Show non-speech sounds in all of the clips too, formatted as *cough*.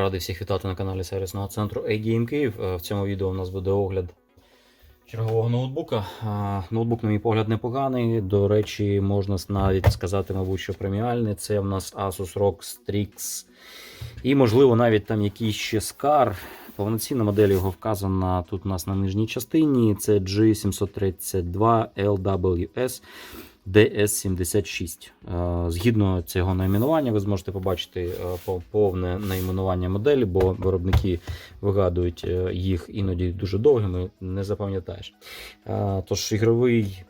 Радий всіх вітати на каналі сервісного центру A-Game Київ. Е, В цьому відео у нас буде огляд чергового ноутбука. Ноутбук, на мій погляд, непоганий. До речі, можна навіть сказати, мабуть, що преміальний. Це в нас Asus ROG Strix. І, можливо, навіть там якийсь ще SCAR. Повноцінна модель його вказана тут у нас на нижній частині. Це G732 LWS. DS76. Е, Згідно цього найменування, ви зможете побачити е, повне найменування моделі, бо виробники вигадують е, їх іноді дуже довгими, не запам'ятаєш. Тож ігровий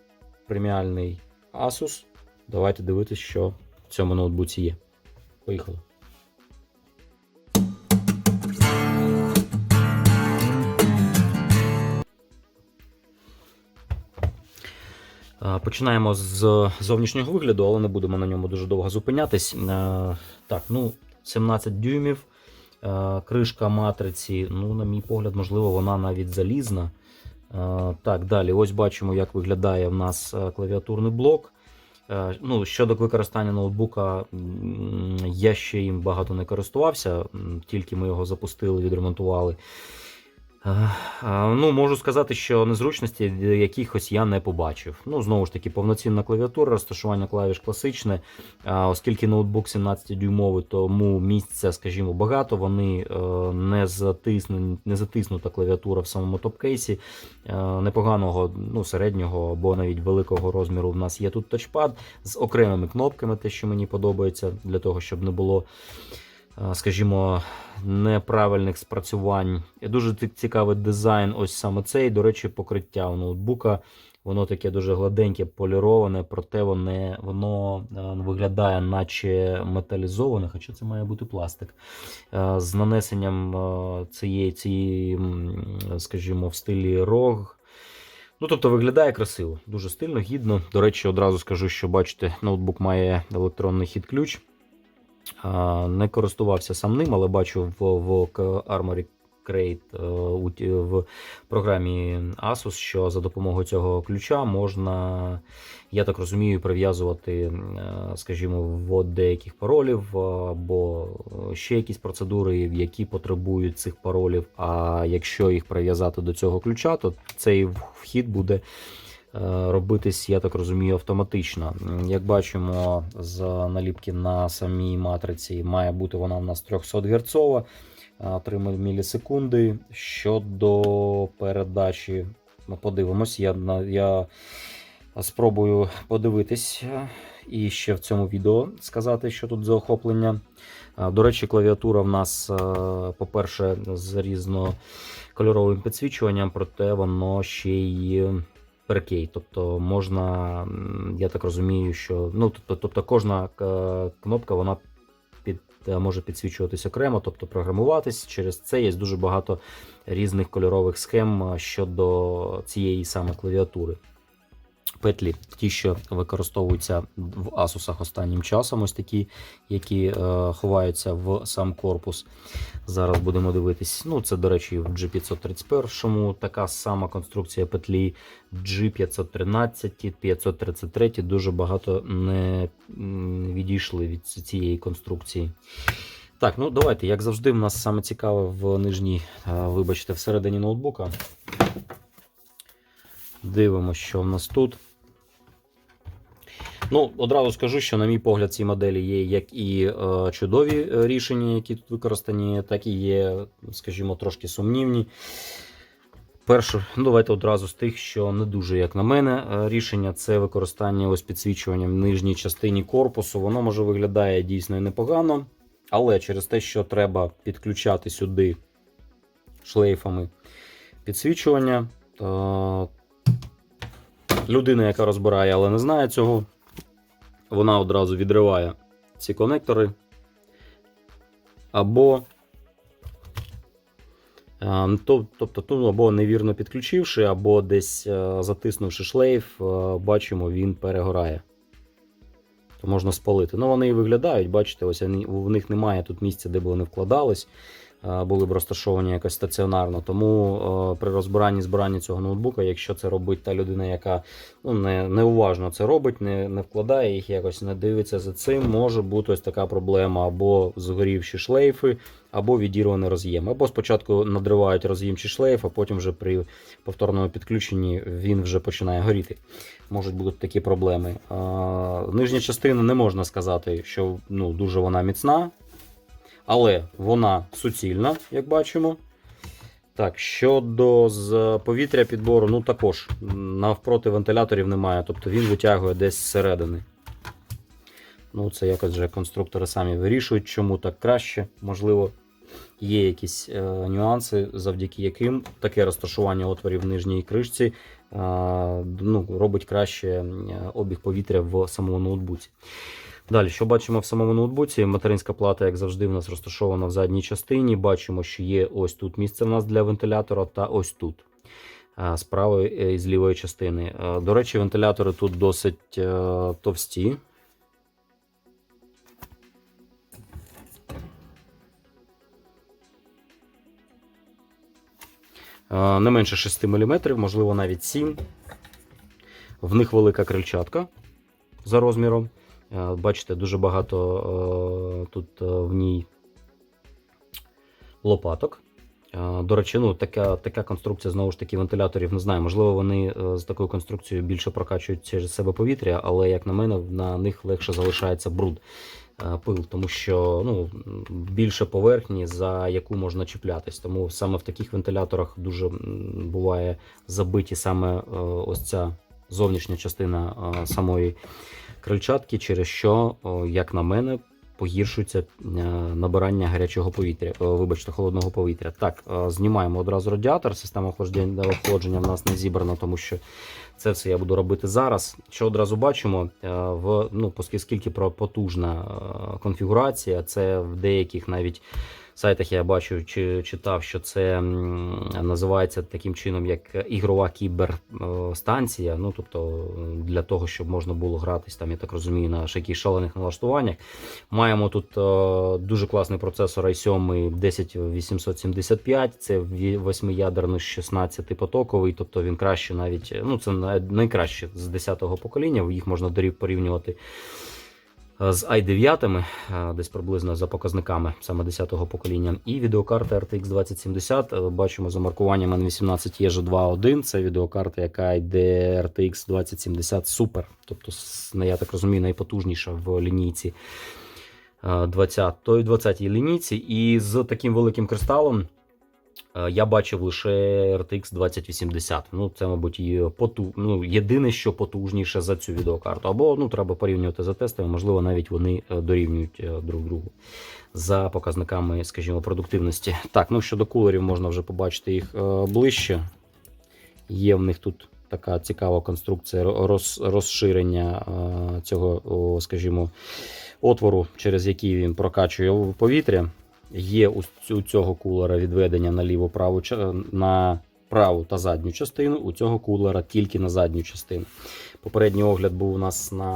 преміальний Asus. Давайте дивитися, що в цьому ноутбуці є. Поїхали. Починаємо з зовнішнього вигляду, але не будемо на ньому дуже довго зупинятись. Е, Так, ну, 17 дюймів. Е, Кришка матриці, ну, на мій погляд, можливо, вона навіть залізна. Е, Так, далі, ось бачимо, як виглядає в нас клавіатурний блок. Ну, щодо використання ноутбука, я ще їм багато не користувався, тільки ми його запустили, відремонтували. Е, е, Ну, можу сказати, що незручності якихось я не побачив. Ну, знову ж таки, повноцінна клавіатура, розташування клавіш класичне. Е, Оскільки ноутбук 17-дюймовий, тому місця, скажімо, багато. Вони е, не затиснені, не затиснута клавіатура в самому топкейсі. Е, Непоганого, ну, середнього або навіть великого розміру в нас є тут тачпад з окремими кнопками, те, що мені подобається, для того, щоб не було е, скажімо, неправильних спрацювань. Дуже цікавий дизайн, ось саме цей. До речі, покриття у ноутбука. Воно таке дуже гладеньке, поліроване, проте воно, воно е, виглядає, наче металізоване, хоча це має бути пластик. Е, З нанесенням е, цієї, цієї, скажімо, в стилі рог. Ну, тобто виглядає красиво, дуже стильно, гідно. До речі, одразу скажу, що бачите, ноутбук має електронний хід-ключ. А, Не користувався сам ним, але бачу в, в Armory Crate е, в програмі Asus, що за допомогою цього ключа можна, я так розумію, прив'язувати, е, скажімо, ввод деяких паролів або ще якісь процедури, які потребують цих паролів. А якщо їх прив'язати до цього ключа, то цей вхід буде е, робитись, я так розумію, автоматично. Як бачимо з наліпки на самій матриці, має бути вона в нас 300 Гц, 3 мілісекунди. Щодо передачі, ми подивимось, я, я спробую подивитись е, і ще в цьому відео сказати, що тут за охоплення. До речі, клавіатура в нас, е, по-перше, з різнокольоровим підсвічуванням, проте воно ще й перкей. Тобто можна, я так розумію, що ну, тобто, тобто кожна е, кнопка вона під, е, може підсвічуватись окремо, тобто програмуватись. Через це є дуже багато різних кольорових схем е, щодо цієї саме клавіатури. Петлі, ті, що використовуються в Asus останнім часом, ось такі, які е, ховаються в сам корпус. Зараз будемо дивитись. Ну, це, до речі, в G531 така сама конструкція петлі G513, 533 дуже багато не відійшли від цієї конструкції. Так, ну давайте, як завжди, в нас саме цікаве в нижній, е, вибачте, всередині ноутбука. Дивимося, що в нас тут. Ну, одразу скажу, що, на мій погляд, ці моделі є як і е, чудові е, рішення, які тут використані, так і є, скажімо, трошки сумнівні. Перше, ну, давайте одразу з тих, що не дуже, як на мене, е, рішення це використання ось підсвічування в нижній частині корпусу. Воно може виглядає дійсно непогано, але через те, що треба підключати сюди шлейфами підсвічування, то людина, яка розбирає, але не знає цього, вона одразу відриває ці конектори. Або, е, тобто, ну, або невірно підключивши, або десь е, затиснувши шлейф, е, бачимо, він перегорає. То можна спалити. Ну, вони і виглядають, бачите, ось в них немає тут місця, де б вони вкладались. Е, Були б розташовані якось стаціонарно. Тому е, при розбиранні збиранні цього ноутбука, якщо це робить та людина, яка ну, не, неуважно це робить, не, не вкладає їх якось, не дивиться за цим. Може бути ось така проблема: або згорівші шлейфи, або відірваний роз'єм. Або спочатку надривають роз'єм чи шлейф, а потім вже при повторному підключенні він вже починає горіти. Можуть бути такі проблеми. Нижня частина не можна сказати, що ну, дуже вона міцна, але вона суцільна, як бачимо. Так, щодо з повітря підбору, ну також навпроти вентиляторів немає, тобто він витягує десь зсередини. Ну, це якось вже конструктори самі вирішують, чому так краще. Можливо, є якісь е, нюанси, завдяки яким таке розташування отворів в нижній кришці е, ну, робить краще е, обіг повітря в самому ноутбуці. Далі, що бачимо в самому ноутбуці? Материнська плата, як завжди, в нас розташована в задній частині. Бачимо, що є ось тут місце в нас для вентилятора, та ось тут. е, З правої е, і з лівої частини. Е, До речі, вентилятори тут досить товсті. Не менше 6 мм, можливо, навіть 7 В них велика крильчатка за розміром. Е, Бачите, дуже багато е, тут е, в ній лопаток. До речі, ну, така, така конструкція знову ж таки вентиляторів не знаю. Можливо, вони з такою конструкцією більше прокачують через себе повітря, але, як на мене, на них легше залишається бруд, пил, тому що ну, більше поверхні, за яку можна чіплятись. Тому саме в таких вентиляторах дуже буває забиті саме ось ця зовнішня частина самої крильчатки, через що, як на мене, погіршується е, набирання гарячого повітря, вибачте, холодного повітря. Так, е, знімаємо одразу радіатор. Система охолодження, в нас не зібрана, тому що це все я буду робити зараз. Що одразу бачимо, е, в ну, оскільки потужна е, конфігурація, це в деяких навіть сайтах я бачу чи читав, що це називається таким чином, як ігрова кіберстанція. Ну тобто для того, щоб можна було гратись там, я так розумію, на якихось шалених налаштуваннях. Маємо тут е, дуже класний процесор i7 10875, це ві- восьмиядерний 16-потоковий, тобто він краще навіть, ну це найкраще з 10-го покоління, їх можна дорів- порівнювати е, з i9, е, десь приблизно за показниками саме 10-го покоління. І відеокарта RTX 2070. е, Бачимо за маркуванням N18 EJ 2.1. Це відеокарта, яка йде RTX 2070 Super. Тобто, я так розумію, найпотужніша в лінійці е, 20, той 20-й лінійці. І з таким великим кристалом. Е, Я бачив лише RTX 2080. Ну, це, мабуть, і поту... ну, єдине, що потужніше за цю відеокарту. Або ну, треба порівнювати за тестами, можливо, навіть вони е, дорівнюють е, друг другу за показниками, скажімо, продуктивності. Так, ну щодо кулерів, можна вже побачити їх ближче. Є в них тут така цікава конструкція роз... розширення цього, скажімо, отвору, через який він прокачує повітря. Є у цього кулера відведення на ліву праву на праву та задню частину. У цього кулера тільки на задню частину. Попередній огляд був у нас на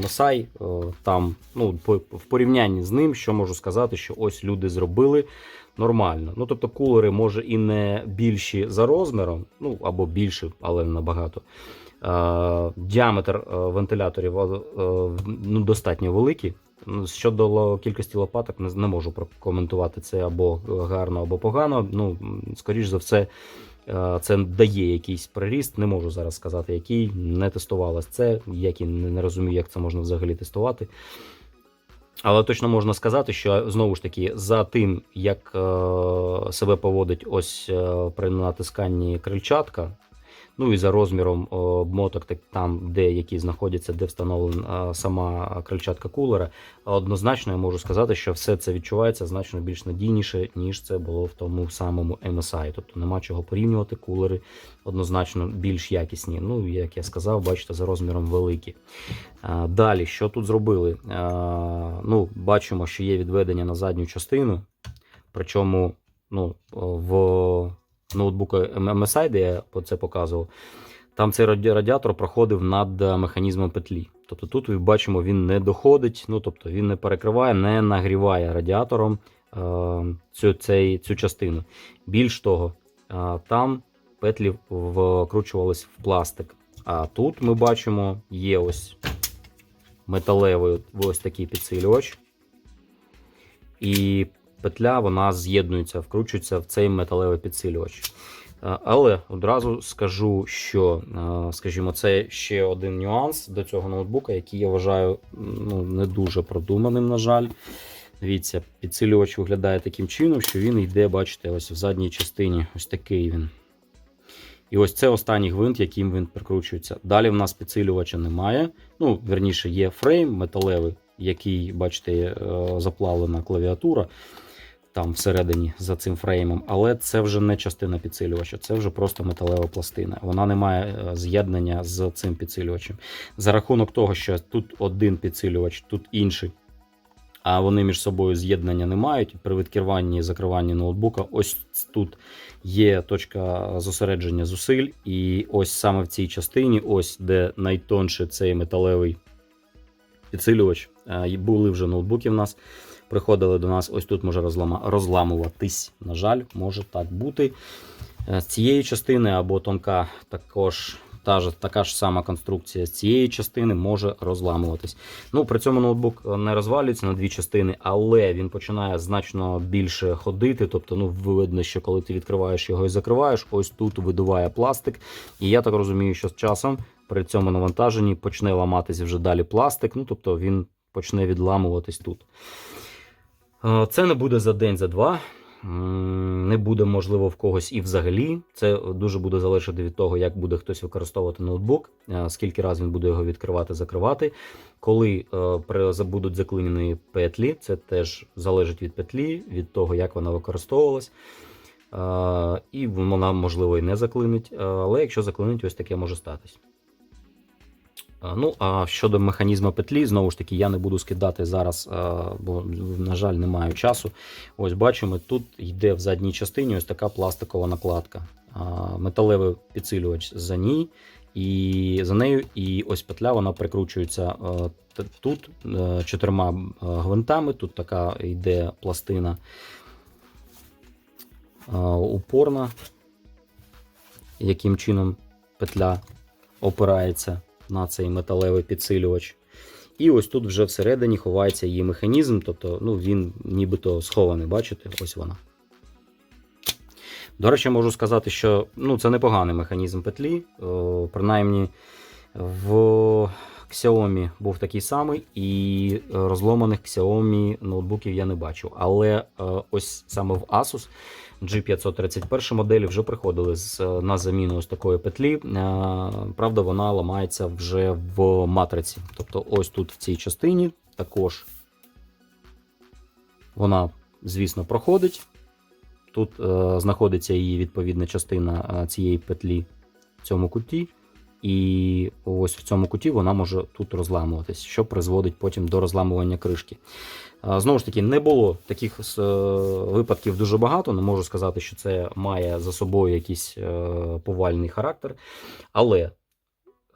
MSI. е, Там, ну, в порівнянні з ним, що можу сказати, що ось люди зробили нормально. Ну, тобто, кулери, може, і не більші за розміром, ну або більші, але не набагато. Е, Діаметр е, вентиляторів ну, достатньо великий. Ну, Щодо кількості лопаток, не, можу прокоментувати це або гарно, або погано. Ну, скоріш за все, е, це дає якийсь приріст. Не можу зараз сказати, який не тестувалось це, як і не, розумію, як це можна взагалі тестувати. Але точно можна сказати, що знову ж таки, за тим, як е, себе поводить ось е, при натисканні крильчатка, ну і за розміром е, обмоток, так там, де які знаходяться, де встановлена е, сама крильчатка кулера, однозначно я можу сказати, що все це відчувається значно більш надійніше, ніж це було в тому самому MSI. Тобто нема чого порівнювати, кулери однозначно більш якісні. Ну, як я сказав, бачите, за розміром великі. Далі, що тут зробили? Ну, бачимо, що є відведення на задню частину. Причому ну, в ноутбуку MSI, де я це показував, там цей радіатор проходив над е, механізмом петлі. Тобто тут ми бачимо, він не доходить, ну тобто він не перекриває, не нагріває радіатором е, цю, цей, цю частину. Більш того, е, там петлі вкручувались в пластик. А тут ми бачимо, є ось металевий ось такий підсилювач. І петля вона з'єднується, вкручується в цей металевий підсилювач. Е, Але одразу скажу, що, е, скажімо, це ще один нюанс до цього ноутбука, який я вважаю ну, не дуже продуманим, на жаль. Дивіться, підсилювач виглядає таким чином, що він йде, бачите, ось в задній частині. Ось такий він. І ось це останній гвинт, яким він прикручується. Далі в нас підсилювача немає. Ну, верніше, є фрейм металевий, який, бачите, е, заплавлена клавіатура там всередині за цим фреймом, але це вже не частина підсилювача, це вже просто металева пластина. Вона не має е, з'єднання з цим підсилювачем. За рахунок того, що тут один підсилювач, тут інший. А вони між собою з'єднання не мають. При відкриванні і закриванні ноутбука, ось тут є точка зосередження зусиль, і ось саме в цій частині, ось де найтонше цей металевий підсилювач. е, Були вже ноутбуки в нас, приходили до нас. Ось тут може розлама, розламуватись. На жаль, може так бути. Е, З цієї частини або тонка також. Та ж така ж сама конструкція з цієї частини може розламуватись. Ну, при цьому ноутбук не розвалюється на дві частини, але він починає значно більше ходити. Тобто, ну видно, що коли ти відкриваєш його і закриваєш, ось тут видуває пластик. І я так розумію, що з часом при цьому навантаженні почне ламатись вже далі пластик. Ну тобто він почне відламуватись тут. Е, Це не буде за день, за два. Не буде, можливо, в когось і взагалі. Це дуже буде залежати від того, як буде хтось використовувати ноутбук, е, скільки разів він буде його відкривати, закривати. Коли е, будуть заклинені петлі, це теж залежить від петлі, від того, як вона використовувалась. І вона, можливо, і не заклинить, але якщо заклинить, ось таке може статись. Е, Ну, а щодо механізму петлі, знову ж таки, я не буду скидати зараз, е, бо, на жаль, не маю часу. Ось бачимо, тут йде в задній частині ось така пластикова накладка. Металевий підсилювач за ній, і за нею, і ось петля вона прикручується е, тут е, чотирма е, гвинтами. Тут така йде пластина е, упорна, яким чином петля опирається на цей металевий підсилювач. І ось тут вже всередині ховається її механізм, тобто ну, він нібито схований, бачите, ось вона. До речі, можу сказати, що ну, це непоганий механізм петлі. О, принаймні в Xiaomi був такий самий, і розломаних Xiaomi ноутбуків я не бачу. Але е, ось саме в Asus G531 моделі вже приходили з, е, на заміну ось такої петлі. Е, Правда, вона ламається вже в матриці. Тобто, ось тут в цій частині також вона, звісно, проходить. Тут е, знаходиться її відповідна частина цієї петлі в цьому куті. І ось в цьому куті вона може тут розламуватись, що призводить потім до розламування кришки. Знову ж таки, не було таких е, випадків дуже багато. Не можу сказати, що це має за собою якийсь е, повальний характер. Але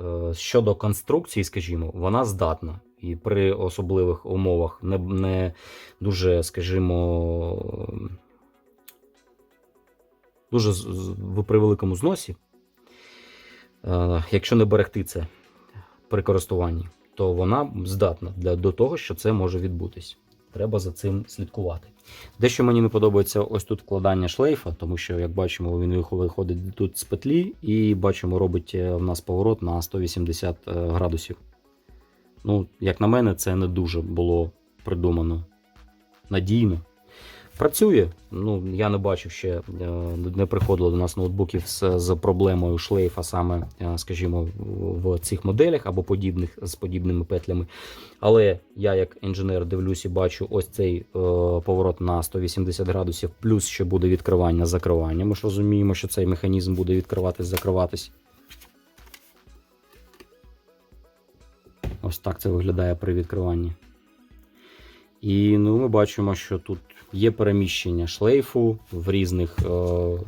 е, щодо конструкції, скажімо, вона здатна. І при особливих умовах не, не дуже, скажімо, дуже при великому зносі, якщо не берегти це при користуванні, то вона здатна для, до того, що це може відбутись. Треба за цим слідкувати. Дещо мені не подобається ось тут вкладання шлейфа, тому що, як бачимо, він виходить тут з петлі, і бачимо, робить е, в нас поворот на 180 е, градусів. Ну, як на мене, це не дуже було придумано надійно. Працює. Ну, я не бачив ще, е, не приходило до нас ноутбуків з, з проблемою шлейфа, саме, е, скажімо, в цих моделях або подібних з подібними петлями. Але я, як інженер, дивлюсь і бачу ось цей е, поворот на 180 градусів, плюс ще буде відкривання закривання. Ми ж розуміємо, що цей механізм буде відкриватись, закриватись. Ось так це виглядає при відкриванні. І ну, ми бачимо, що тут є переміщення шлейфу в різних е,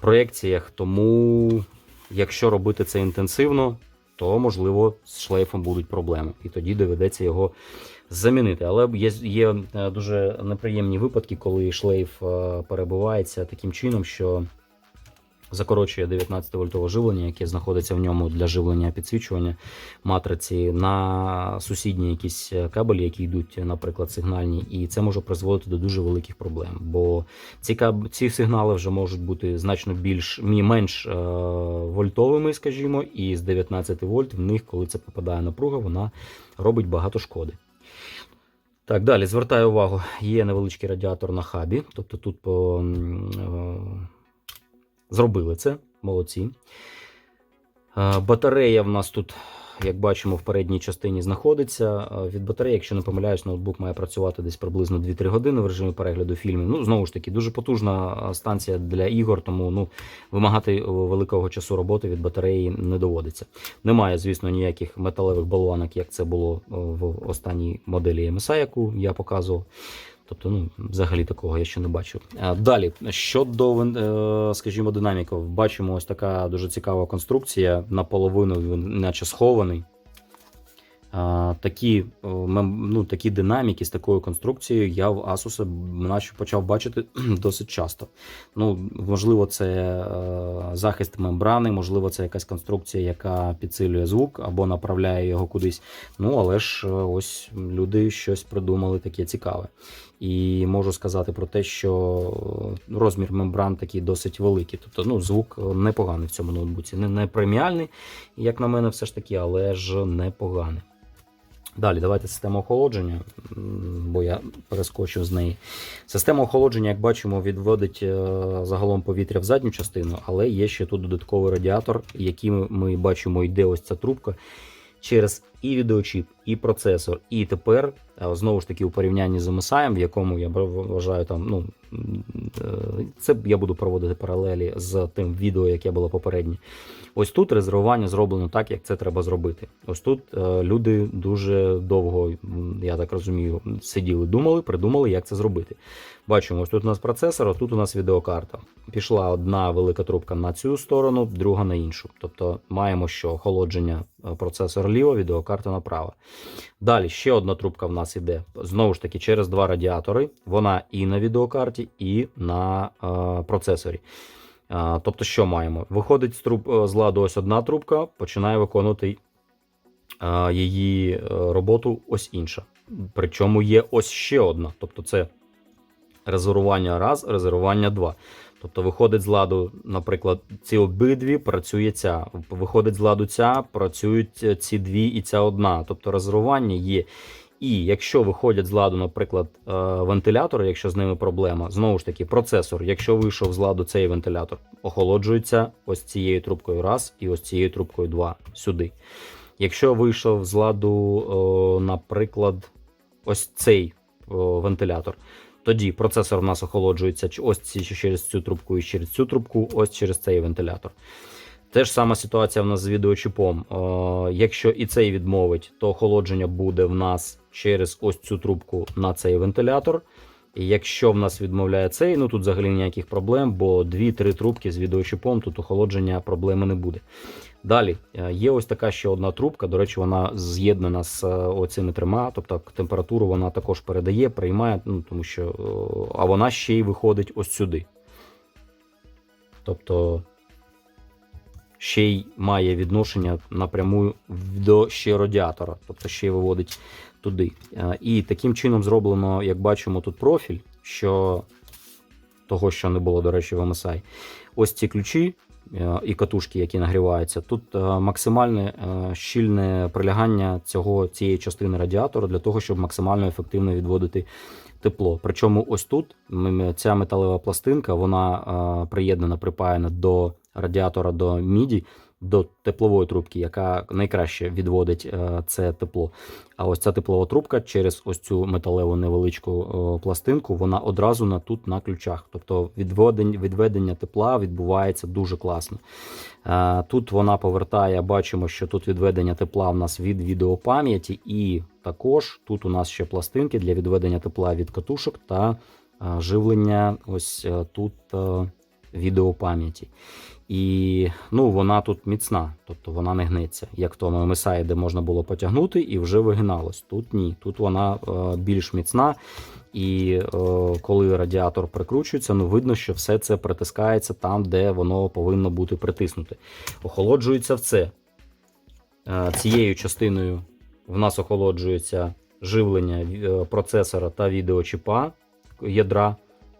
проєкціях. Тому, якщо робити це інтенсивно, то можливо з шлейфом будуть проблеми. І тоді доведеться його замінити. Але є, є е, дуже неприємні випадки, коли шлейф е, перебувається таким чином, що закорочує 19 вольтове живлення, яке знаходиться в ньому для живлення підсвічування матриці на сусідні якісь е, кабелі, які йдуть, наприклад, сигнальні, і це може призводити до дуже великих проблем. Бо ці каб... ці сигнали вже можуть бути значно більш менш е... вольтовими, скажімо, і з 19 вольт в них, коли це попадає напруга, вона робить багато шкоди. Так, далі звертаю увагу, є невеличкий радіатор на хабі, тобто тут по, е, зробили це, молодці. Е, Батарея в нас тут, як бачимо, в передній частині знаходиться. Е, Від батареї, якщо не помиляюсь, ноутбук має працювати десь приблизно 2-3 години в режимі перегляду фільмів. Ну, знову ж таки, дуже потужна е, станція для ігор, тому ну, вимагати великого часу роботи від батареї не доводиться. Немає, звісно, ніяких металевих болванок, як це було в останній моделі MSI, яку я показував. Тобто, ну, взагалі такого я ще не бачив. А, Далі, щодо, е, скажімо, динаміків, бачимо ось така дуже цікава конструкція, наполовину він наче схований. Такі, е, ну, такі динаміки з такою конструкцією я в Asus почав бачити *clears throat* досить часто. Ну, можливо, це е, захист мембрани, можливо, це якась конструкція, яка підсилює звук або направляє його кудись. Ну, але ж е, ось люди щось придумали таке цікаве. І можу сказати про те, що розмір мембран такий досить великий. Тобто ну, звук непоганий в цьому ноутбуці. Не, не преміальний, як на мене, все ж таки, але ж непоганий. Далі, давайте систему охолодження, бо я перескочив з неї. Система охолодження, як бачимо, відводить е, загалом повітря в задню частину, але є ще тут додатковий радіатор, який ми бачимо, йде ось ця трубка через і відеочіп, і процесор. І тепер, знову ж таки, у порівнянні з MSI, в якому я вважаю там, ну е, це я буду проводити паралелі з тим відео, яке було попереднє. Ось тут резервування зроблено так, як це треба зробити. Ось тут е, люди дуже довго, я так розумію, сиділи, думали, придумали, як це зробити. Бачимо, ось тут у нас процесор, а тут у нас відеокарта. Пішла одна велика трубка на цю сторону, друга на іншу. Тобто маємо, що охолодження е, процесор ліво, відеокарта направо. Далі ще одна трубка в нас іде. Знову ж таки, через два радіатори. Вона і на відеокарті, і на е, процесорі. Е, тобто, що маємо? Виходить з, труб, е, з ладу ось одна трубка, починає виконувати е, її е, роботу ось інша. Причому є ось ще одна. Тобто, це резервування раз, резервування два. Тобто виходить з ладу, наприклад, ці обидві працює ця. Виходить з ладу ця, працюють е, ці дві і ця одна. Тобто резервування є. І якщо виходять з ладу, наприклад, е, вентилятори, якщо з ними проблема, знову ж таки, процесор, якщо вийшов з ладу цей вентилятор, охолоджується ось цією трубкою раз і ось цією трубкою два сюди. Якщо вийшов з ладу, наприклад, ось цей вентилятор, тоді процесор в нас охолоджується ось через цю трубку і через цю трубку, ось через цей вентилятор. Те ж сама ситуація в нас з відеочіпом. Е, якщо і цей відмовить, то охолодження буде в нас через ось цю трубку на цей вентилятор. І якщо в нас відмовляє цей, ну тут взагалі ніяких проблем, бо 2-3 трубки з відеочіпом, тут охолодження проблеми не буде. Далі е, є ось така ще одна трубка. До речі, вона з'єднана з е, оцими трьома, тобто температуру вона також передає, приймає, ну тому що е, а вона ще й виходить ось сюди. Тобто ще й має відношення напряму до ще радіатора, тобто ще й виводить туди. Е, І таким чином зроблено, як бачимо, тут профіль, що того, що не було, до речі, в MSI. Ось ці ключі е, і катушки, які нагріваються. Тут е, максимальне щільне прилягання цього, цієї частини радіатора для того, щоб максимально ефективно відводити тепло. Причому ось тут ця металева пластинка, вона приєднана, припаяна до радіатора до міді, до теплової трубки, яка найкраще відводить е, це тепло. А ось ця теплова трубка через ось цю металеву невеличку е, пластинку, вона одразу на тут на ключах. Тобто відведення, відведення тепла відбувається дуже класно. Е, Тут вона повертає, бачимо, що тут відведення тепла в нас від відеопам'яті, і також тут у нас ще пластинки для відведення тепла від катушок та живлення ось тут відеопам'яті. І ну, вона тут міцна, тобто вона не гнеться, як в тому MSI, де можна було потягнути і вже вигиналось. Тут ні. Тут вона е, більш міцна. і е, коли радіатор прикручується, ну видно, що все це притискається там, де воно повинно бути притиснуте. Охолоджується все. Е, цією частиною в нас охолоджується живлення е, процесора та відеочіпа ядра.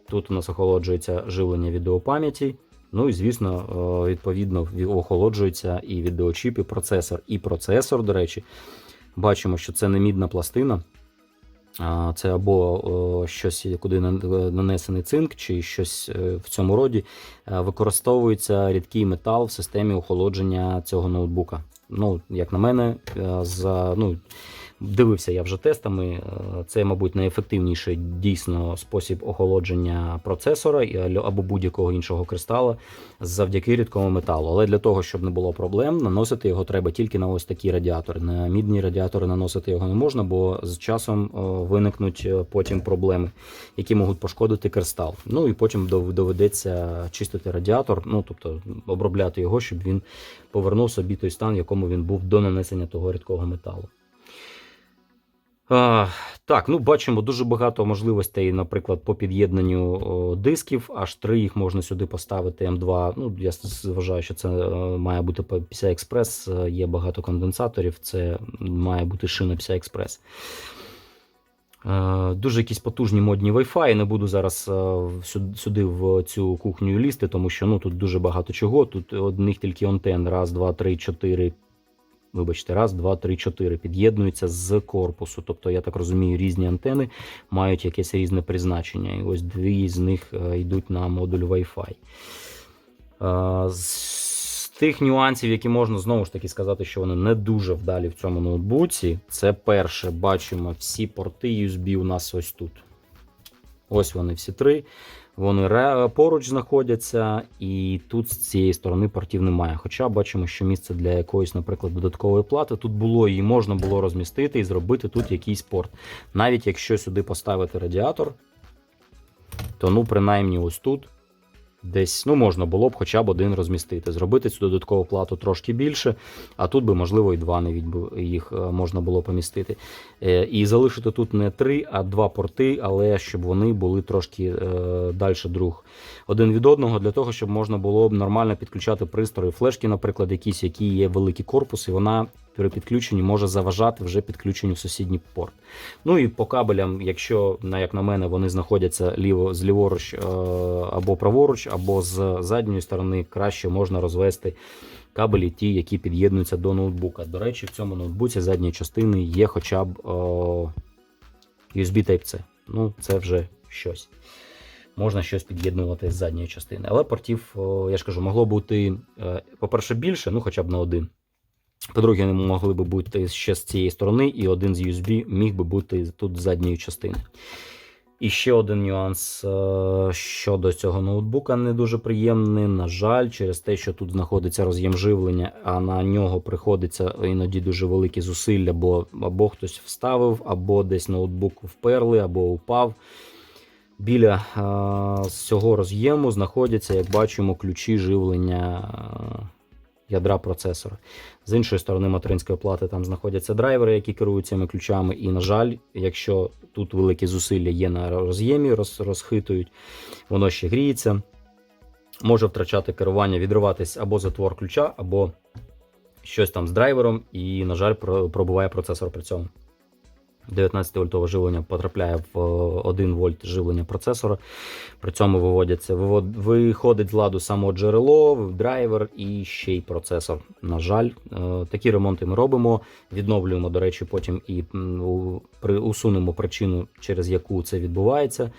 Тут у нас охолоджується живлення відеопам'яті. Ну і звісно, е, відповідно, охолоджується і відеочіп, і процесор. І процесор, до речі, бачимо, що це не мідна пластина. Це або щось, куди нанесений цинк, чи щось е, в цьому роді. Е, Використовується рідкий метал в системі охолодження цього ноутбука. Ну, як на мене, е, за, ну, дивився я вже тестами. е, Це, мабуть, найефективніший дійсно спосіб охолодження процесора або будь-якого іншого кристала завдяки рідкому металу. Але для того, щоб не було проблем, наносити його треба тільки на ось такі радіатори. На мідні радіатори наносити його не можна, бо з часом виникнуть е, потім проблеми, які можуть пошкодити кристал. Ну і потім доведеться чистити радіатор, ну тобто обробляти його, щоб він повернув собі той стан, в якому він був до нанесення того рідкого металу. А, так, ну бачимо дуже багато можливостей, наприклад, по під'єднанню дисків. Аж три їх можна сюди поставити М2. Ну, я вважаю, що це е, має бути PCI Express. Е, Є багато конденсаторів, це має бути шина PCI Express. Е, Дуже якісь потужні модні Wi-Fi. Не буду зараз сюди в цю кухню лізти, тому що ну, тут дуже багато чого. Тут одних тільки антенн. Раз, два, три, чотири. Вибачте, раз, два, три, чотири під'єднуються з корпусу. Тобто, я так розумію, різні антени мають якесь різне призначення. І ось дві з них е, йдуть на модуль Wi-Fi. Е, З тих нюансів, які можна знову ж таки сказати, що вони не дуже вдалі в цьому ноутбуці. Це перше, бачимо всі порти USB у нас ось тут. Ось вони всі три. Вони поруч знаходяться, і тут з цієї сторони портів немає. Хоча бачимо, що місце для якоїсь, наприклад, додаткової плати тут було і можна було розмістити і зробити тут якийсь порт. Навіть якщо сюди поставити радіатор, то ну, принаймні ось тут десь ну, можна було б хоча б один розмістити. Зробити цю додаткову плату трошки більше, а тут би, можливо, і два навіть їх е, можна було помістити. Е, І залишити тут не три, а два порти, але щоб вони були трошки е, далі друг один від одного, для того, щоб можна було б нормально підключати пристрої, флешки, наприклад, якісь, які є великі корпуси, вона при підключенні може заважати вже підключенню в сусідній порт. Ну і по кабелям, якщо, як на мене, вони знаходяться ліво, з ліворуч е, або праворуч, або з задньої сторони, краще можна розвести кабелі, ті, які під'єднуються до ноутбука. До речі, в цьому ноутбуці задньої частини є хоча б е, USB Type-C. Ну, це вже щось. Можна щось під'єднувати з задньої частини. Але портів, о, я ж кажу, могло бути, е, по-перше, більше, ну хоча б на один. По-друге, вони могли би бути ще з цієї сторони, і один з USB міг би бути тут з задньої частини. І ще один нюанс е, щодо цього ноутбука не дуже приємний. На жаль, через те, що тут знаходиться роз'єм живлення, а на нього приходиться іноді дуже великі зусилля, бо або хтось вставив, або десь ноутбук вперли, або упав. Біля е, цього роз'єму знаходяться, як бачимо, ключі живлення е, ядра процесора. З іншої сторони материнської плати там знаходяться драйвери, які керують цими ключами. І, на жаль, якщо тут великі зусилля є на роз'ємі, роз, розхитують, воно ще гріється, може втрачати керування, відриватись або затвор ключа, або щось там з драйвером, і, на жаль, пробуває процесор при цьому. 19 вольтове живлення потрапляє в е, 1 вольт живлення процесора. При цьому виводяться, виходить з ладу само джерело, драйвер і ще й процесор. На жаль, е, такі ремонти ми робимо. Відновлюємо, до речі, потім і усунемо причину, через яку це відбувається.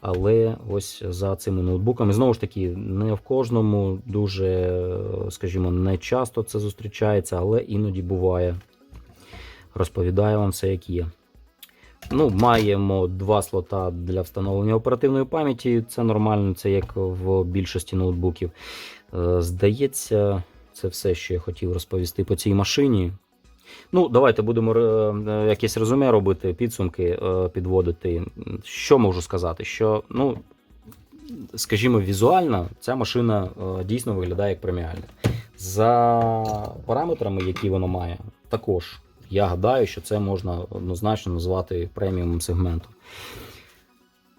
Але ось за цими ноутбуками, знову ж таки, не в кожному, дуже, е, скажімо, не часто це зустрічається, але іноді буває. Розповідаю вам все, як є. Ну, маємо два слота для встановлення оперативної пам'яті. Це нормально, це як в більшості ноутбуків. Е, Здається, це все, що я хотів розповісти по цій машині. Ну, давайте будемо е, е, якесь резюме робити, підсумки підводити. Що можу сказати? Що, ну, скажімо, візуально ця машина дійсно виглядає як преміальна. За параметрами, які вона має, також я гадаю, що це можна однозначно назвати преміум сегментом.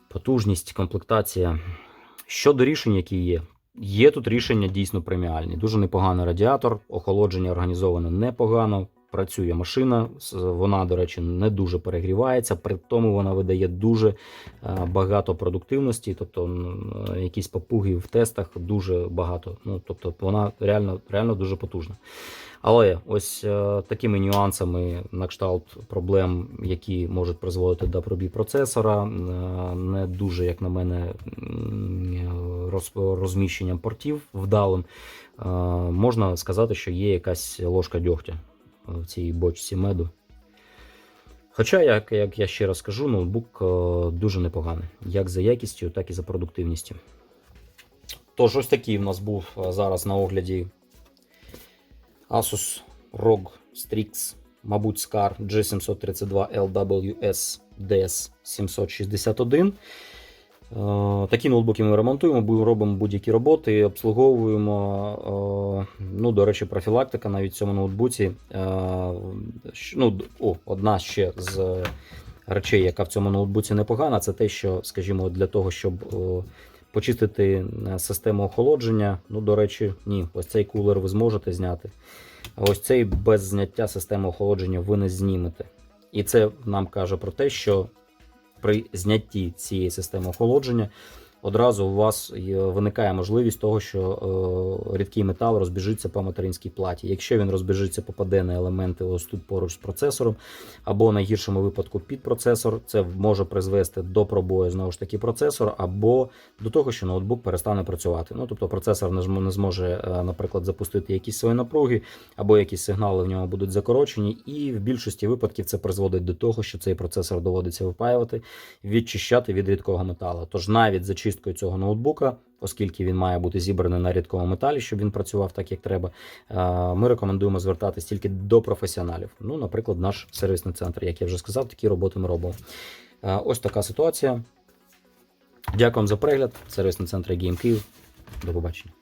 потужність, комплектація. Щодо рішень, які є, є тут рішення дійсно преміальні. Дуже непоганий радіатор, охолодження організоване непогано. Працює машина, вона, до речі, не дуже перегрівається, при тому вона видає дуже е, багато продуктивності, тобто е, якісь попуги в тестах дуже багато. Ну, тобто вона реально, реально дуже потужна. Але ось е, такими нюансами на кшталт проблем, які можуть призводити до пробій процесора, е, не дуже, як на мене, роз, розміщенням портів вдалим, е, можна сказати, що є якась ложка дьогтя в цій бочці меду. Хоча, як, як я ще раз скажу, ноутбук е, дуже непоганий, як за якістю, так і за продуктивністю. Тож, ось такий в нас був е, зараз на огляді Asus ROG Strix, мабуть, SCAR G732 LWS DS761. Е, Такі ноутбуки ми ремонтуємо, робимо будь-які роботи, обслуговуємо. е, Ну, до речі, профілактика навіть в цьому ноутбуці. е, Ну, о, одна ще з речей, яка в цьому ноутбуці непогана, це те, що, скажімо, для того, щоб е, почистити е, систему охолодження. Ну, до речі, ні, ось цей кулер ви зможете зняти. А ось цей без зняття системи охолодження ви не знімете. І це нам каже про те, що при знятті цієї системи охолодження одразу у вас виникає можливість того, що е, рідкий метал розбіжиться по материнській платі. Якщо він розбіжиться, попаде на елементи ось тут поруч з процесором, або в найгіршому випадку під процесор, це може призвести до пробою знову ж таки процесора, або до того, що ноутбук перестане працювати. Ну тобто процесор не зможе, е, наприклад, запустити якісь свої напруги, або якісь сигнали в ньому будуть закорочені, і в більшості випадків це призводить до того, що цей процесор доводиться випаювати, відчищати від рідкого металу. Тож навіть за чисткою цього ноутбука, оскільки він має бути зібраний на рідкому металі, щоб він працював так, як треба, е, ми рекомендуємо звертатись тільки до професіоналів. Ну, наприклад, наш сервісний центр, як я вже сказав, такі роботи ми робимо. Е, Ось така ситуація. Дякую вам за перегляд. Сервісний центр Київ. До побачення.